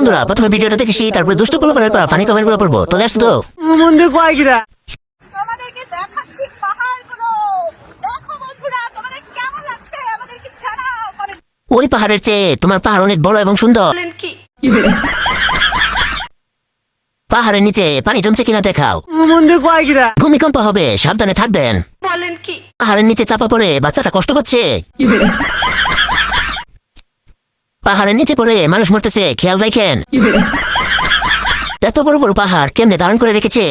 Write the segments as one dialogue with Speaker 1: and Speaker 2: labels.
Speaker 1: বন্ধুরা প্রথমে ভিডিওটা দেখেছি তারপরে দুষ্টগুলো পর ফানি কমেন্টগুলো পড়ব। তো লেটস গো
Speaker 2: মন্দির কয় কিরা?
Speaker 3: তোমাদেরকে দেখাচ্ছি পাহাড়গুলো। দেখো বন্ধুরা তোমাদের কেমন লাগছে? আমাদেরকে জানাও
Speaker 1: ওই পাহাড়ের চেয়ে তোমার পাহাড় অনেক বড় এবং সুন্দর। পাহাড়ের নিচে পানি জমছে কিনা দেখাও।
Speaker 2: মন্দির কয় কিরা?
Speaker 1: ভূমিকম্প হবে সাবধানে থাকবেন।
Speaker 3: বলেন কি?
Speaker 1: পাহাড়ের নিচে চাপা পড়ে বাচ্চাটা কষ্ট পাচ্ছে। পাহাড়ের নিচে পড়ে মানুষ মরতেছে খেয়াল রাখেন। এত বড় বড় পাহাড় কেমনে ধারণ করে রেখেছে?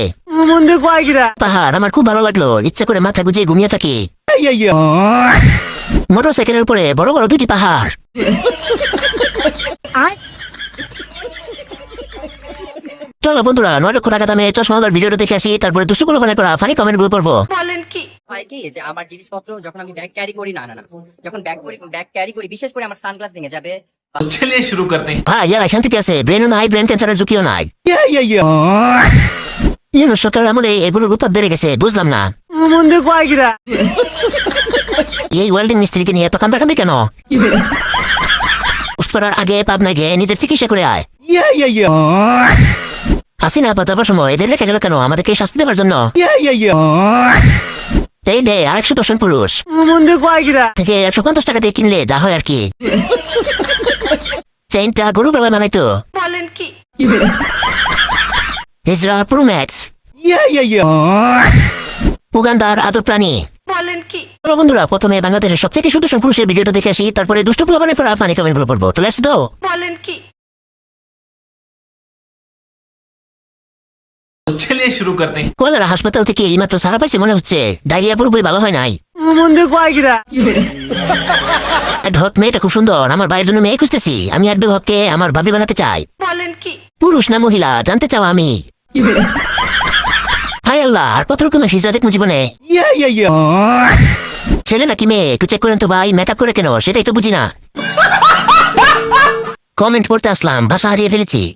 Speaker 2: মন্দির কয় কিরা
Speaker 1: পাহাড় আমার খুব ভালো লাগল ইচ্ছা করে মাথা গুজিয়ে ঘুমিয়ে থাকি। মোটর সাইকেলের উপরে বড় বড় দুটি পাহাড়। চলো বন্ধুরা নয় লক্ষ টাকা দামে চশমাওয়ালার ভিডিওটা দেখে আসি তারপরে দুশো গুলো করা ফানি কমেন্টগুলো পড়ব।
Speaker 3: বলেন কি?
Speaker 4: হয় কি যে আমার জিনিসপত্র যখন আমি ব্যাগ ক্যারি করি না না না যখন ব্যাগ করি ব্যাগ ক্যারি করি বিশেষ করে আমার সানগ্লাস ভেঙে যাবে।
Speaker 5: চলিয়ে শুরু করতে
Speaker 1: হ্যাঁ ইয়ার শান্তি ব্রেন নাই ব্রেন ক্যান্সারের ঝুঁকিও বেড়ে গেছে বুঝলাম না।
Speaker 2: মন্দে কয়
Speaker 1: এই ওয়েল্ডিং মিস্ত্রিকে নিয়ে এত কেন? উস্করার আগে পাবনা গিয়ে নিজের চিকিৎসা করে আয়। হাসিনা পাতাবার সময় এদের রেখে গেল কেন? আমাদেরকে শাস্তি দেবার জন্য। এই নে আরেকশো দর্শন পুরুষ।
Speaker 2: মন্দির
Speaker 1: থেকে একশো পঞ্চাশ টাকা দিয়ে কিনলে যা হয় আর কি। চেইনটা গরু বেলা বানাইতো
Speaker 3: বলেন কি?
Speaker 1: হিজরা প্রো উগান্ডার আদর প্রাণী।
Speaker 3: বলেন কি?
Speaker 1: বন্ধুরা প্রথমে বাংলাদেশের সবচেয়ে সুদর্শন পুরুষের ভিডিওটা দেখে আসি তারপরে দুষ্ট প্লাবানের পর পানি কমেন্টগুলো পড়ব। তো লেটস গো
Speaker 5: চলিয়ে শুরু
Speaker 1: করতে হাসপাতাল থেকে এইমাত্র সারা পাইছে মনে হচ্ছে। ডায়রিয়া পুরোপুরি ভালো হয় নাই। ঢক মেয়েটা খুব সুন্দর। আমার জন্য মেয়ে খুঁজতেছি। আমি আর আমার ভাবি বানাতে চাই। পুরুষ না মহিলা জানতে চাও আমি। হাই আল্লাহ আর কত রকমের হিজা দেখব জীবনে? ছেলে নাকি মেয়ে? একটু চেক করেন তো ভাই মেকআপ করে কেন? সেটাই তো বুঝি না। কমেন্ট পড়তে আসলাম ভাষা হারিয়ে ফেলেছি।